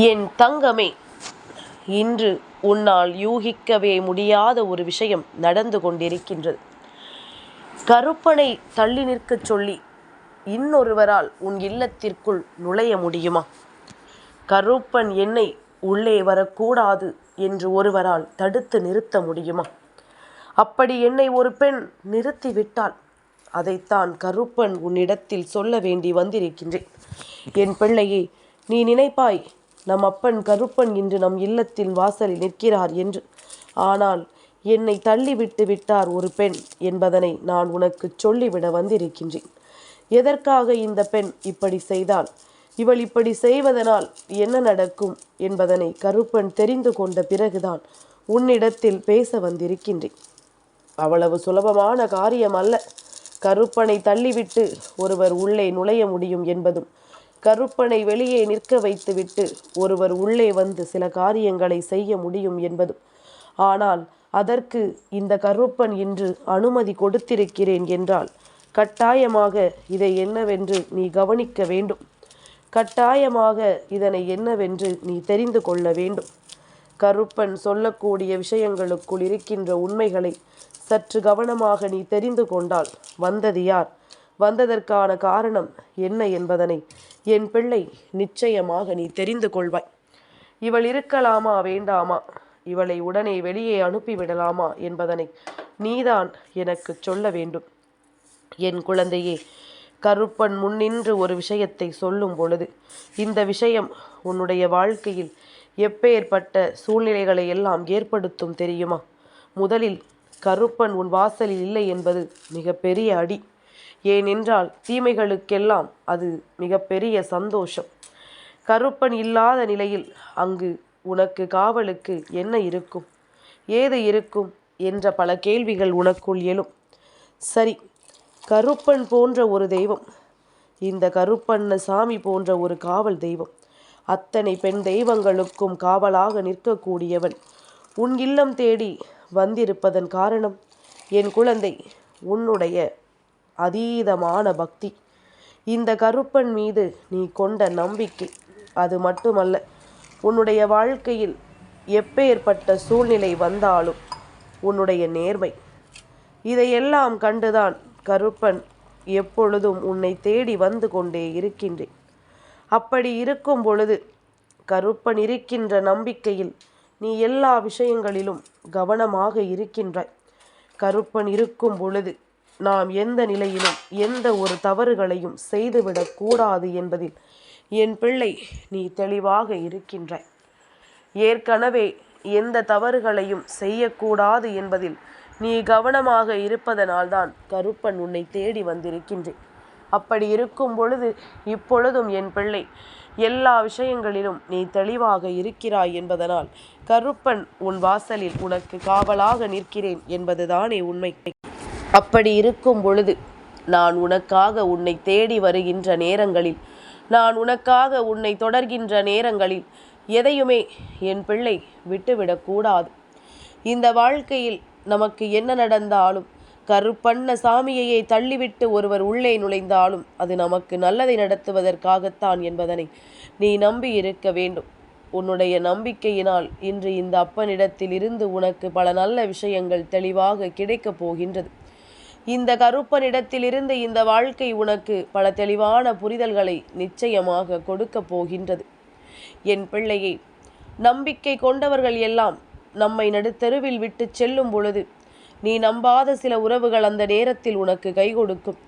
என் தங்கமே இன்று உன்னால் யூகிக்கவே முடியாத ஒரு விஷயம் நடந்து கொண்டிருக்கின்றது. கருப்பனை தள்ளி நிற்கச் சொல்லி இன்னொருவரால் உன் இல்லத்திற்குள் நுழைய முடியுமா? கருப்பன் என்னை உள்ளே வரக்கூடாது என்று ஒருவரால் தடுத்து நிறுத்த முடியுமா? அப்படி என்னை ஒரு பெண் நிறுத்திவிட்டால் அதைத்தான் கருப்பன் உன்னிடத்தில் சொல்ல வேண்டி வந்திருக்கின்றேன். என் பிள்ளையே நீ நினைப்பாய் நம் அப்பன் கருப்பன் இன்று நம் இல்லத்தின் வாசலில் நிற்கிறார் என்று. ஆனால் என்னை தள்ளிவிட்டு விட்டார் ஒரு பெண் என்பதனை நான் உனக்கு சொல்லிவிட வந்திருக்கின்றேன். எதற்காக இந்த பெண் இப்படி செய்தால் இவள் இப்படி செய்வதனால் என்ன நடக்கும் என்பதனை கருப்பன் தெரிந்து கொண்ட பிறகுதான் உன்னிடத்தில் பேச வந்திருக்கின்றேன். அவ்வளவு சுலபமான காரியம் அல்ல கருப்பனை தள்ளிவிட்டு ஒருவர் உள்ளே நுழைய முடியும் என்பதும் கருப்பனை வெளியே நிற்க வைத்துவிட்டு ஒருவர் உள்ளே வந்து சில காரியங்களை செய்ய முடியும் என்பதும். ஆனால் அதற்கு இந்த கருப்பன் இன்று அனுமதி கொடுத்திருக்கிறேன் என்றால் கட்டாயமாக இதை என்னவென்று நீ கவனிக்க வேண்டும். கட்டாயமாக இதனை என்னவென்று நீ தெரிந்து கொள்ள வேண்டும். கருப்பன் சொல்லக்கூடிய விஷயங்களுக்குள் இருக்கின்ற உண்மைகளை சற்று கவனமாக நீ தெரிந்து கொண்டால் வந்தது யார்? வந்ததற்கான காரணம் என்ன என்பதனை என் பிள்ளை நிச்சயமாக நீ தெரிந்து கொள்வாய். இவள் இருக்கலாமா வேண்டாமா? இவளை உடனே வெளியே அனுப்பிவிடலாமா என்பதனை நீதான் எனக்கு சொல்ல வேண்டும். என் குழந்தையே கருப்பன் முன்னின்று ஒரு விஷயத்தை சொல்லும் பொழுது இந்த விஷயம் உன்னுடைய வாழ்க்கையில் எப்பேற்பட்ட சூழ்நிலைகளை எல்லாம் ஏற்படுத்தும் தெரியுமா? முதலில் கருப்பன் உன் வாசலில் இல்லை என்பது மிகப்பெரிய அடி. ஏனென்றால் தீமைகளுக்கெல்லாம் அது மிகப்பெரிய சந்தோஷம். கருப்பன் இல்லாத நிலையில் அங்கு உனக்கு காவலுக்கு என்ன இருக்கும்? ஏது இருக்கும் என்ற பல கேள்விகள் உனக்குள் எழும். சரி கருப்பன் போன்ற ஒரு தெய்வம் இந்த கருப்பண்ண சாமி போன்ற ஒரு காவல் தெய்வம் அத்தனை பெண் தெய்வங்களுக்கும் காவலாக நிற்கக்கூடியவன் உன் இல்லம் தேடி வந்திருப்பதன் காரணம் என் குழந்தை உன்னுடைய அதீதமான பக்தி. இந்த கருப்பன் மீது நீ கொண்ட நம்பிக்கை அது மட்டுமல்ல உன்னுடைய வாழ்க்கையில் எப்பேற்பட்ட சூழ்நிலை வந்தாலும் உன்னுடைய நேர்மை. இதையெல்லாம் கண்டுதான் கருப்பன் எப்பொழுதும் உன்னை தேடி வந்து கொண்டே இருக்கின்றேன். அப்படி இருக்கும் பொழுது கருப்பன் இருக்கின்ற நம்பிக்கையில் நீ எல்லா விஷயங்களிலும் கவனமாக இருக்கின்றாய். கருப்பன் இருக்கும் பொழுது நாம் எந்த நிலையிலும் எந்த ஒரு தவறுகளையும் செய்துவிடக் கூடாது என்பதில் என் பிள்ளை நீ தெளிவாக இருக்கின்ற ஏற்கனவே எந்த தவறுகளையும் செய்யக்கூடாது என்பதில் நீ கவனமாக இருப்பதனால்தான் கருப்பன் உன்னை தேடி வந்திருக்கின்றேன். அப்படி இருக்கும் பொழுது இப்பொழுதும் என் பிள்ளை எல்லா விஷயங்களிலும் நீ தெளிவாக இருக்கிறாய் என்பதனால் கருப்பன் உன் வாசலில் உனக்கு காவலாக நிற்கிறேன் என்பதுதானே உண்மை. அப்படி இருக்கும் பொழுது நான் உனக்காக உன்னை தேடி வருகின்ற நேரங்களில் நான் உனக்காக உன்னை தொடர்கின்ற நேரங்களில் எதையுமே என் பிள்ளை விட்டுவிடக்கூடாது இந்த வாழ்க்கையில் நமக்கு என்ன நடந்தாலும் கருப்பண்ண சாமியையே தள்ளிவிட்டு ஒருவர் உள்ளே நுழைந்தாலும் அது நமக்கு நல்லதை நடத்துவதற்காகத்தான் என்பதனை நீ நம்பி இருக்க வேண்டும். உன்னுடைய நம்பிக்கையினால் இன்று இந்த அப்பனிடத்தில் இருந்து உனக்கு பல நல்ல விஷயங்கள் தெளிவாக கிடைக்கப் போகின்றது. இந்த கருப்பனிடத்திலிருந்து இந்த வாழ்க்கை உனக்கு பல தெளிவான புரிதல்களை நிச்சயமாக கொடுக்கப் போகின்றது. என் பிள்ளையை நம்பிக்கை கொண்டவர்கள் எல்லாம் நம்மை நடுத்தெருவில் விட்டு செல்லும் பொழுது நீ நம்பாத சில உறவுகள் அந்த நேரத்தில் உனக்கு கை கொடுக்கும்.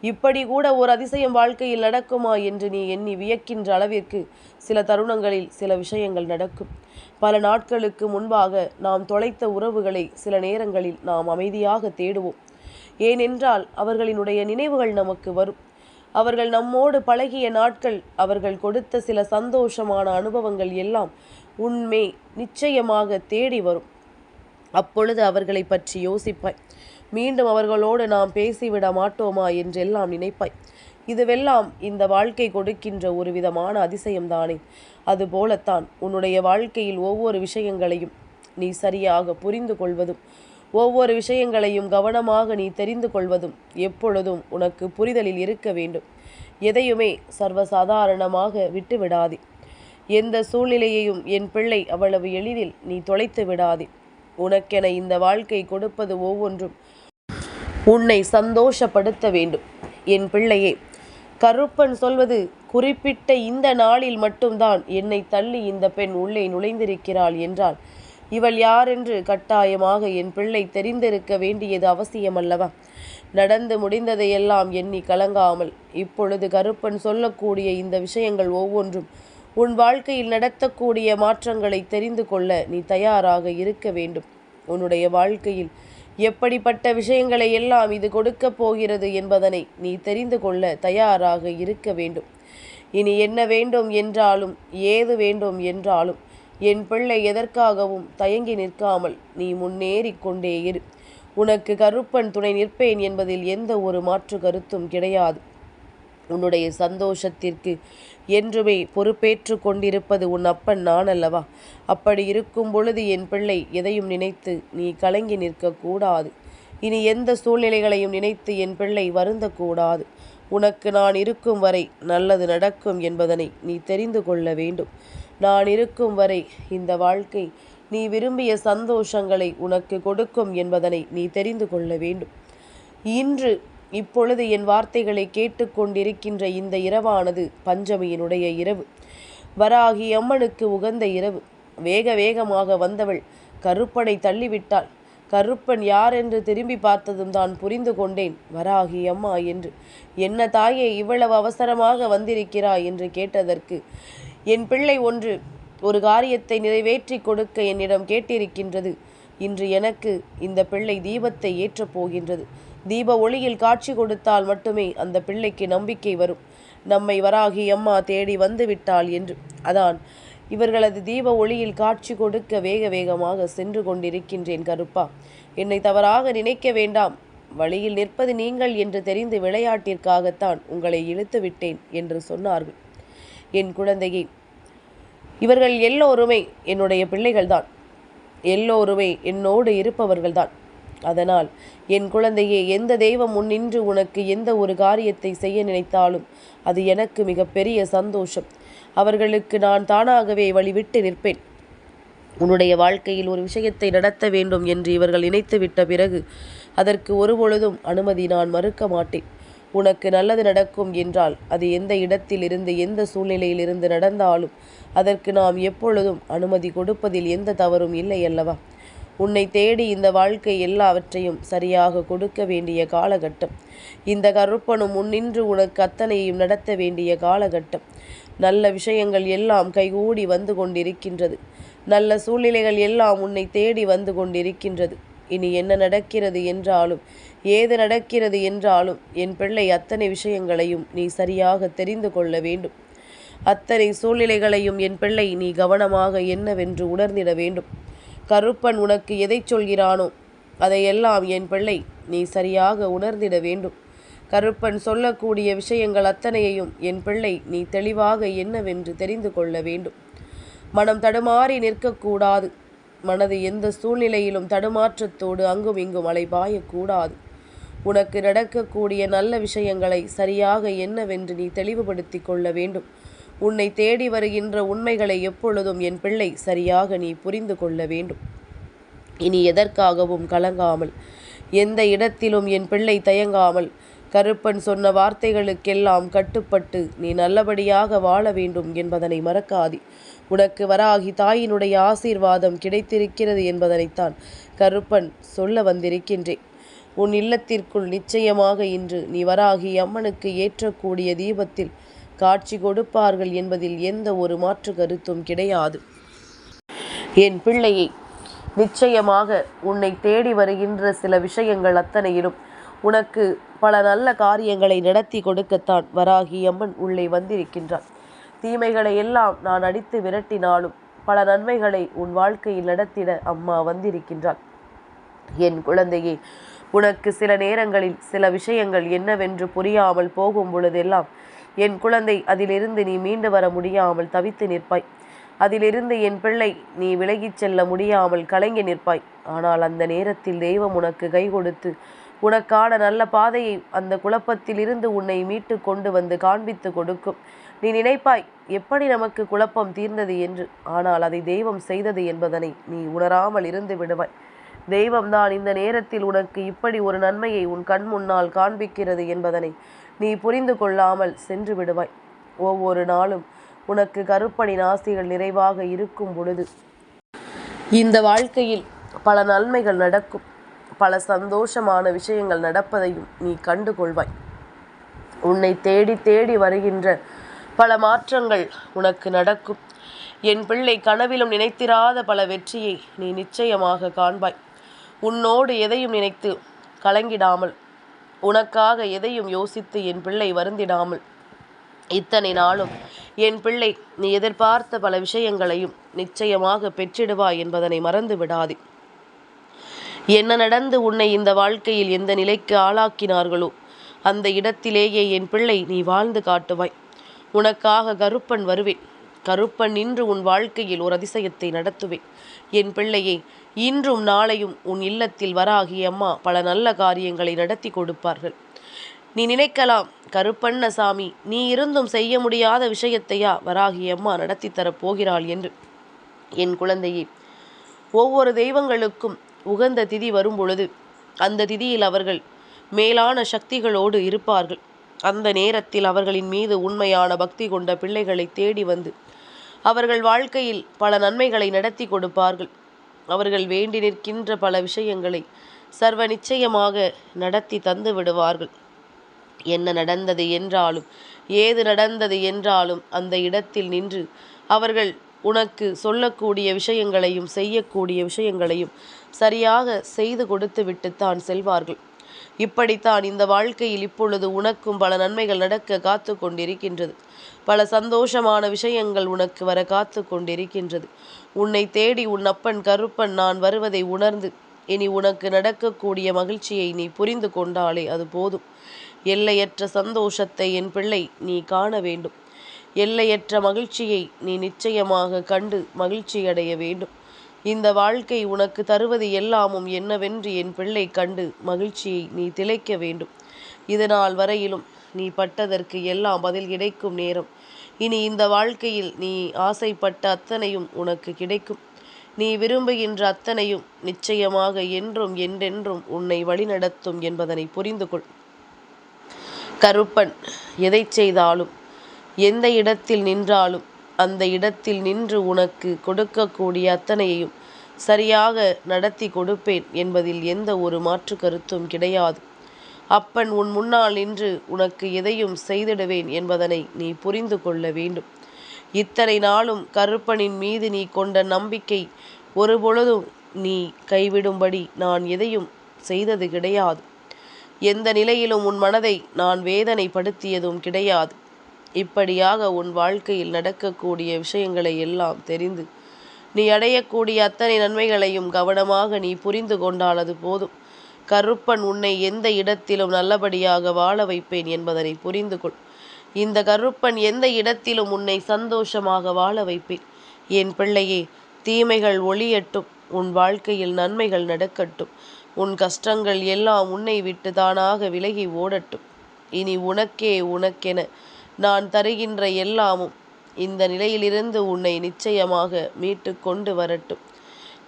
இப்படி கூட ஒரு அதிசயம் வாழ்க்கையில் நடக்குமா என்று நீ எண்ணி வியக்கின்ற அளவிற்கு சில தருணங்களில் சில விஷயங்கள் நடக்கும். பல நாட்களுக்கு முன்பாக நாம் தொலைத்த உறவுகளை சில நேரங்களில் நாம் அமைதியாக தேடுவோம். ஏனென்றால் அவர்களினுடைய நினைவுகள் நமக்கு வரும். அவர்கள் நம்மோடு பழகிய நாட்கள் அவர்கள் கொடுத்த சில சந்தோஷமான அனுபவங்கள் எல்லாம் உண்மை நிச்சயமாக தேடி வரும். அப்பொழுது அவர்களை பற்றி யோசிப்பாய். மீண்டும் அவர்களோடு நாம் பேசிவிட மாட்டோமா என்றெல்லாம் நினைப்பாய். இதுவெல்லாம் இந்த வாழ்க்கை கொடுக்கின்ற ஒரு விதமான அதிசயம்தானே. அதுபோலத்தான் உன்னுடைய வாழ்க்கையில் ஒவ்வொரு விஷயங்களையும் நீ சரியாக புரிந்து கொள்வதும் ஒவ்வொரு விஷயங்களையும் கவனமாக நீ தெரிந்து கொள்வதும் எப்பொழுதும் உனக்கு புரிதலில் இருக்க வேண்டும். எதையுமே சர்வசாதாரணமாக விட்டுவிடாதே. எந்த சூழ்நிலையையும் என் பிள்ளை அவ்வளவு எளிதில் நீ தொலைத்து விடாதே. உனக்கென இந்த வாழ்க்கை கொடுப்பது ஒவ்வொன்றும் உன்னை சந்தோஷப்படுத்த வேண்டும். என் பிள்ளையே கருப்பன் சொல்வது குறிப்பிட்ட இந்த நாளில் மட்டும்தான் என்னை தள்ளி இந்த பெண் உள்ளே நுழைந்திருக்கிறாள் என்றால் இவள் யாரென்று கட்டாயமாக என் பிள்ளை தெரிந்திருக்க வேண்டியது அவசியமல்லவா? நடந்து முடிந்ததையெல்லாம் எண்ணி கலங்காமல் இப்பொழுது கருப்பன் சொல்லக்கூடிய இந்த விஷயங்கள் ஒவ்வொன்றும் உன் வாழ்க்கையில் நடத்தக்கூடிய மாற்றங்களை தெரிந்து கொள்ள நீ தயாராக இருக்க வேண்டும். உன்னுடைய வாழ்க்கையில் எப்படிப்பட்ட விஷயங்களை எல்லாம் இது கொடுக்கப் போகிறது என்பதனை நீ தெரிந்து கொள்ள தயாராக இருக்க வேண்டும். இனி என்ன வேண்டும் என்றாலும் ஏது வேண்டும் என்றாலும் என் பிள்ளை எதற்காகவும் தயங்கி நிற்காமல் நீ முன்னேறி கொண்டே இரு. உனக்கு கருப்பன் துணை நிற்பேன் என்பதில் எந்த ஒரு மாற்று கருத்தும் கிடையாது. உன்னுடைய சந்தோஷத்திற்கு என்றுமே பொறுப்பேற்று கொண்டிருப்பது உன் அப்பன் நான் அல்லவா அப்படி இருக்கும் பொழுது என் பிள்ளை எதையும் நினைத்து நீ கலங்கி நிற்கக்கூடாது. இனி எந்த சூழ்நிலைகளையும் நினைத்து என் பிள்ளை வருந்தக்கூடாது. உனக்கு நான் இருக்கும் வரை நல்லது நடக்கும் என்பதனை நீ தெரிந்து கொள்ள வேண்டும். நான் இருக்கும் வரை இந்த வாழ்க்கை நீ விரும்பிய சந்தோஷங்களை உனக்கு கொடுக்கும் என்பதனை நீ தெரிந்து கொள்ள வேண்டும். இன்று இப்பொழுது என் வார்த்தைகளை கேட்டுக்கொண்டிருக்கின்ற இந்த இரவானது பஞ்சமியினுடைய இரவு. வராகி அம்மனுக்கு உகந்த இரவு. வேக வேகமாக வந்தவள் கருப்பனை தள்ளிவிட்டாள். கருப்பன் யார் என்று திரும்பி பார்த்ததும் தான் புரிந்து கொண்டேன் வராகி அம்மா என்று. என்ன தாயே இவ்வளவு அவசரமாக வந்திருக்கிறாய் என்று கேட்டதற்கு என் பிள்ளை ஒன்று ஒரு காரியத்தை நிறைவேற்றி கொடுக்க என்னிடம் கேட்டிருக்கின்றது. இன்று எனக்கு இந்த பிள்ளை தீபத்தை ஏற்றப் போகின்றது. தீப ஒளியில் காட்சி கொடுத்தால் மட்டுமே அந்த பிள்ளைக்கு நம்பிக்கை வரும். நம்மை வராகி அம்மா தேடி வந்து விட்டாள் என்று. அதான் இவர்களது தீப ஒளியில் காட்சி கொடுக்க வேக வேகமாக சென்று கொண்டிருக்கின்றேன் கருப்பா. என்னை தவறாக நினைக்க வேண்டாம். வழியில் நிற்பது நீங்கள் என்று தெரிந்து விளையாட்டிற்காகத்தான் உங்களை இழுத்து விட்டேன் என்று சொன்னார்கள். என் குழந்தையை. இவர்கள் எல்லோருமே என்னுடைய பிள்ளைகள்தான். எல்லோருமே என்னோடு இருப்பவர்கள்தான். அதனால் என் குழந்தையே எந்த தெய்வம் முன்னின்று உனக்கு எந்த ஒரு காரியத்தை செய்ய நினைத்தாலும் அது எனக்கு மிகப்பெரிய சந்தோஷம். அவர்களுக்கு நான் தானாகவே வழிவிட்டு நிற்பேன். உன்னுடைய வாழ்க்கையில் ஒரு விஷயத்தை நடத்த வேண்டும் என்று இவர்கள் நினைத்து விட்ட பிறகு அதற்கு ஒருபொழுதும் அனுமதி நான் மறுக்க மாட்டேன். உனக்கு நல்லது நடக்கும் என்றால் அது எந்த இடத்தில் இருந்து எந்த சூழ்நிலையில் இருந்து நடந்தாலும் அதற்கு நாம் எப்பொழுதும் அனுமதி கொடுப்பதில் எந்த தவறும் இல்லை அல்லவா? உன்னை தேடி இந்த வாழ்க்கை எல்லாவற்றையும் சரியாக கொடுக்க வேண்டிய காலகட்டம். இந்த கருப்பனும் முன்னின்று உனக்கு அத்தனையும் நடத்த வேண்டிய காலகட்டம். நல்ல விஷயங்கள் எல்லாம் கைகூடி வந்து கொண்டிருக்கின்றது. நல்ல சூழ்நிலைகள் எல்லாம் உன்னை தேடி வந்து கொண்டிருக்கின்றது. இனி என்ன நடக்கிறது என்றாலும் ஏது நடக்கிறது என்றாலும் என் பிள்ளை அத்தனை விஷயங்களையும் நீ சரியாக தெரிந்து கொள்ள வேண்டும். அத்தனை சூழ்நிலைகளையும் என் பிள்ளை நீ கவனமாக என்னவென்று உணர்ந்திட வேண்டும். கருப்பன் உனக்கு எதை சொல்கிறானோ அதையெல்லாம் என் பிள்ளை நீ சரியாக உணர்ந்திட வேண்டும். கருப்பன் சொல்லக்கூடிய விஷயங்கள் அத்தனையையும் என் பிள்ளை நீ தெளிவாக என்னவென்று தெரிந்து கொள்ள வேண்டும். மனம் தடுமாறி நிற்கக்கூடாது. மனது எந்த சூழ்நிலையிலும் தடுமாற்றத்தோடு அங்கும் இங்கும் அலைபாயக்கூடாது. உனக்கு நடக்கக்கூடிய நல்ல விஷயங்களை சரியாக என்னவென்று நீ தெளிவுபடுத்தி கொள்ள வேண்டும். உன்னை தேடி வருகின்ற உண்மைகளை எப்பொழுதும் என் பிள்ளை சரியாக நீ புரிந்து கொள்ள வேண்டும். இனி எதற்காகவும் கலங்காமல் எந்த இடத்திலும் என் பிள்ளை தயங்காமல் கருப்பன் சொன்ன வார்த்தைகளுக்கெல்லாம் கட்டுப்பட்டு நீ நல்லபடியாக வாழ வேண்டும் என்பதனை மறக்காதி. உனக்கு வராகி தாயினுடைய ஆசீர்வாதம் கிடைத்திருக்கிறது என்பதனைத்தான் கருப்பன் சொல்ல வந்திருக்கின்றேன். உன் இல்லத்திற்குள் நிச்சயமாக இன்று நீ வராகி அம்மனுக்கு ஏற்றக்கூடிய தீபத்தில் காட்சி கொடுப்பார்கள் என்பதில் எந்த ஒரு மாற்று கருத்தும் கிடையாது. என் பிள்ளையை நிச்சயமாக உன்னை தேடி வருகின்ற சில விஷயங்கள் அத்தனையிலும் உனக்கு பல நல்ல காரியங்களை நடத்தி கொடுக்கத்தான் வராகி அம்மன் உள்ளே வந்திருக்கின்றான். தீமைகளை எல்லாம் நான் அடித்து விரட்டினாலும் பல நன்மைகளை உன் வாழ்க்கையில் நடத்திட அம்மா வந்திருக்கின்றாள். என் குழந்தையே உனக்கு சில நேரங்களில் சில விஷயங்கள் என்னவென்று புரியாமல் போகும் பொழுதெல்லாம் என் குழந்தை அதிலிருந்து நீ மீண்டு வர முடியாமல் தவித்து நிற்பாய். அதிலிருந்து என் பிள்ளை நீ விலகிச் செல்ல முடியாமல் கலங்கி நிற்பாய். ஆனால் அந்த நேரத்தில் தெய்வம் உனக்கு கை கொடுத்து உனக்கான நல்ல பாதையை அந்த குழப்பத்தில் இருந்து உன்னை மீட்டு கொண்டு வந்து காண்பித்து கொடுக்கும். நீ நினைப்பாய் எப்படி நமக்கு குழப்பம் தீர்ந்தது என்று? ஆனால் அதை தெய்வம் செய்தது என்பதனை நீ உணராமல் இருந்து விடுவாய். தெய்வம்தான் இந்த நேரத்தில் உனக்கு இப்படி ஒரு நன்மையை உன் கண் முன்னால் காண்பிக்கிறது என்பதனை நீ புரிந்து கொள்ளாமல் சென்று விடுவாய். ஒவ்வொரு நாளும் உனக்கு கருப்பணி நாசிகள் நிறைவாக இருக்கும் பொழுது இந்த வாழ்க்கையில் பல நன்மைகள் நடக்கும். பல சந்தோஷமான விஷயங்கள் நடப்பதையும் நீ கண்டு கொள்வாய் உன்னை தேடி தேடி வருகின்ற பல மாற்றங்கள் உனக்கு நடக்கும். என் பிள்ளை கனவிலும் நினைத்திராத பல வெற்றியை நீ நிச்சயமாக காண்பாய். உன்னோடு எதையும் நினைத்து கலங்கிடாமல் உனக்காக எதையும் யோசித்து என் பிள்ளை வருந்திடாமல் இத்தனை நாளும் என் பிள்ளை நீ எதிர்பார்த்த பல விஷயங்களையும் நிச்சயமாக பெற்றிடுவாய் என்பதனை மறந்து விடாதே. என்ன நடந்து உன்னை இந்த வாழ்க்கையில் எந்த நிலைக்கு ஆளாக்கினார்களோ அந்த இடத்திலேயே என் பிள்ளை நீ வாழ்ந்து காட்டுவாய். உனக்காக கருப்பன் வருவேன். கருப்பன் இன்று உன் வாழ்க்கையில் ஒரு அதிசயத்தை நடத்துவேன். என் பிள்ளையே இன்றும் நாளையும் உன் இல்லத்தில் வராகி அம்மா பல நல்ல காரியங்களை நடத்தி கொடுப்பார்கள். நீ நினைக்கலாம் கருப்பண்ண சாமி நீ இருந்தும் செய்ய முடியாத விஷயத்தையா வராகி அம்மா நடத்தி தரப் போகிறாள் என்று. என் குழந்தையே ஒவ்வொரு தெய்வங்களுக்கும் உகந்த திதி வரும் பொழுது அந்த திதியில் அவர்கள் மேலான சக்திகளோடு இருப்பார்கள். அந்த நேரத்தில் அவர்களின் மீது உண்மையான பக்தி கொண்ட பிள்ளைகளை தேடி வந்து அவர்கள் வாழ்க்கையில் பல நன்மைகளை நடத்தி கொடுப்பார்கள். அவர்கள் வேண்டி நிற்கின்ற பல விஷயங்களை சர்வ நிச்சயமாக நடத்தி தந்து விடுவார்கள். என்ன நடந்தது என்றாலும் ஏது நடந்தது என்றாலும் அந்த இடத்தில் நின்று அவர்கள் உனக்கு சொல்லக்கூடிய விஷயங்களையும் செய்யக்கூடிய விஷயங்களையும் சரியாக செய்து கொடுத்து விட்டுத்தான் செல்வார்கள். இப்படித்தான் இந்த வாழ்க்கையில் இப்பொழுது உனக்கும் பல நன்மைகள் நடக்க காத்து கொண்டிருக்கின்றது. பல சந்தோஷமான விஷயங்கள் உனக்கு வர காத்து கொண்டிருக்கின்றது. உன்னை தேடி உன் அப்பன் கருப்பன் நான் வருவதை உணர்ந்து இனி உனக்கு நடக்கக்கூடிய மகிழ்ச்சியை நீ புரிந்து கொண்டாலே அது போதும். எல்லையற்ற சந்தோஷத்தை என் பிள்ளை நீ காண வேண்டும். எல்லையற்ற மகிழ்ச்சியை நீ நிச்சயமாக கண்டு மகிழ்ச்சியடைய வேண்டும். இந்த வாழ்க்கை உனக்கு தருவது எல்லாமும் என்னவென்று என் பிள்ளை கண்டு மகிழ்ச்சியை நீ திளைக்க வேண்டும். இதனால் வரையிலும் நீ பட்டதற்கு எல்லாம் பதில் கிடைக்கும் நேரம். இனி இந்த வாழ்க்கையில் நீ ஆசைப்பட்ட அத்தனையும் உனக்கு கிடைக்கும். நீ விரும்புகின்ற அத்தனையும் நிச்சயமாக என்றும் என்றென்றும் உன்னை வழிநடத்தும் என்பதனை புரிந்து கொள். கருப்பன் எதை செய்தாலும் எந்த இடத்தில் நின்றாலும் அந்த இடத்தில் நின்று உனக்கு கொடுக்கக்கூடிய அத்தனையையும் சரியாக நடத்தி கொடுப்பேன் என்பதில் எந்த ஒரு மாற்று கருத்தும் கிடையாது. அப்பன் உன் முன்னால் நின்று உனக்கு எதையும் செய்திடுவேன் என்பதனை நீ புரிந்து கொள்ள வேண்டும். இத்தனை நாளும் கருப்பனின் மீது நீ கொண்ட நம்பிக்கை ஒருபொழுதும் நீ கைவிடும்படி நான் எதையும் செய்தது கிடையாது. எந்த நிலையிலும் உன் மனதை நான் வேதனைப்படுத்தியதும் கிடையாது. இப்படியாக உன் வாழ்க்கையில் நடக்கக்கூடிய விஷயங்களை எல்லாம் தெரிந்து நீ அடையக்கூடிய அத்தனை நன்மைகளையும் கவனமாக நீ புரிந்து கொண்டால் அது போதும். கருப்பன் உன்னை எந்த இடத்திலும் நல்லபடியாக வாழ வைப்பேன் என்பதனை புரிந்து கொள். இந்த கருப்பன் எந்த இடத்திலும் உன்னை சந்தோஷமாக வாழ வைப்பேன். என் பிள்ளையே தீமைகள் ஒளியட்டும் உன் வாழ்க்கையில் நன்மைகள் நடக்கட்டும். உன் கஷ்டங்கள் எல்லாம் உன்னை விட்டு தானாக விலகி ஓடட்டும். இனி உனக்கே உனக்கென நான் தருகின்ற எல்லாமும் இந்த நிலையிலிருந்து உன்னை நிச்சயமாக மீட்டு கொண்டு வரட்டும்.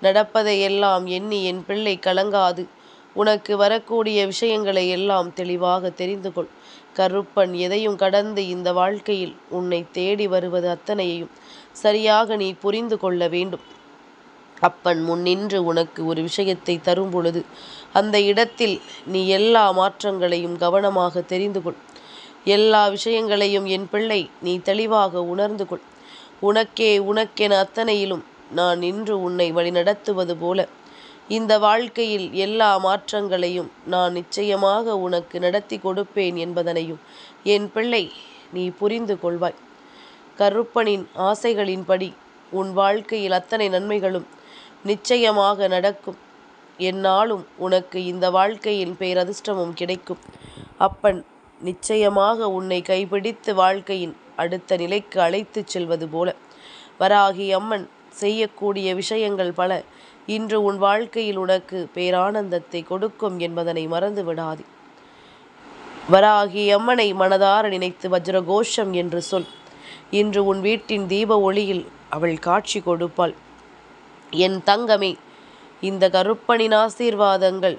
நடப்பதை எல்லாம் எண்ணி என் பிள்ளை கலங்காது. உனக்கு வரக்கூடிய விஷயங்களை எல்லாம் தெளிவாக தெரிந்து கொள். கருப்பன் எதையும் கடந்து இந்த வாழ்க்கையில் உன்னை தேடி வருவது அத்தனையையும் சரியாக நீ புரிந்து கொள்ள வேண்டும். அப்பன் முன்னின்று உனக்கு ஒரு விஷயத்தை தரும் பொழுது அந்த இடத்தில் நீ எல்லா மாற்றங்களையும் கவனமாக தெரிந்து கொள். எல்லா விஷயங்களையும் என் பிள்ளை நீ தெளிவாக உணர்ந்து கொள். உனக்கே உனக்கென அத்தனையிலும் நான் இன்று உன்னை வழிநடத்துவது போல. இந்த வாழ்க்கையில் எல்லா மாற்றங்களையும் நான் நிச்சயமாக உனக்கு நடத்தி கொடுப்பேன் என்பதனையும் என் பிள்ளை நீ புரிந்து கொள்வாய். கருப்பனின் ஆசைகளின்படி உன் வாழ்க்கையில் அத்தனை நன்மைகளும் நிச்சயமாக நடக்கும். என்னாலும் உனக்கு இந்த வாழ்க்கையில் பேரதிர்ஷ்டமும் கிடைக்கும். அப்பன் நிச்சயமாக உன்னை கைப்பிடித்து வாழ்க்கையின் அடுத்த நிலைக்கு அழைத்துச் செல்வது போல. வராகி அம்மன் செய்யக்கூடிய விஷயங்கள் பல. இன்று உன் வாழ்க்கையில் உனக்கு பேரானந்தத்தை கொடுக்கும் என்பதனை மறந்து விடாதே. வராகி அம்மனை மனதார நினைத்து வஜ்ரகோஷம் என்று சொல். இன்று உன் வீட்டின் தீப ஒளியில் அவள் காட்சி கொடுப்பாள். என் தங்கமே இந்த கருப்பனின் ஆசீர்வாதங்கள்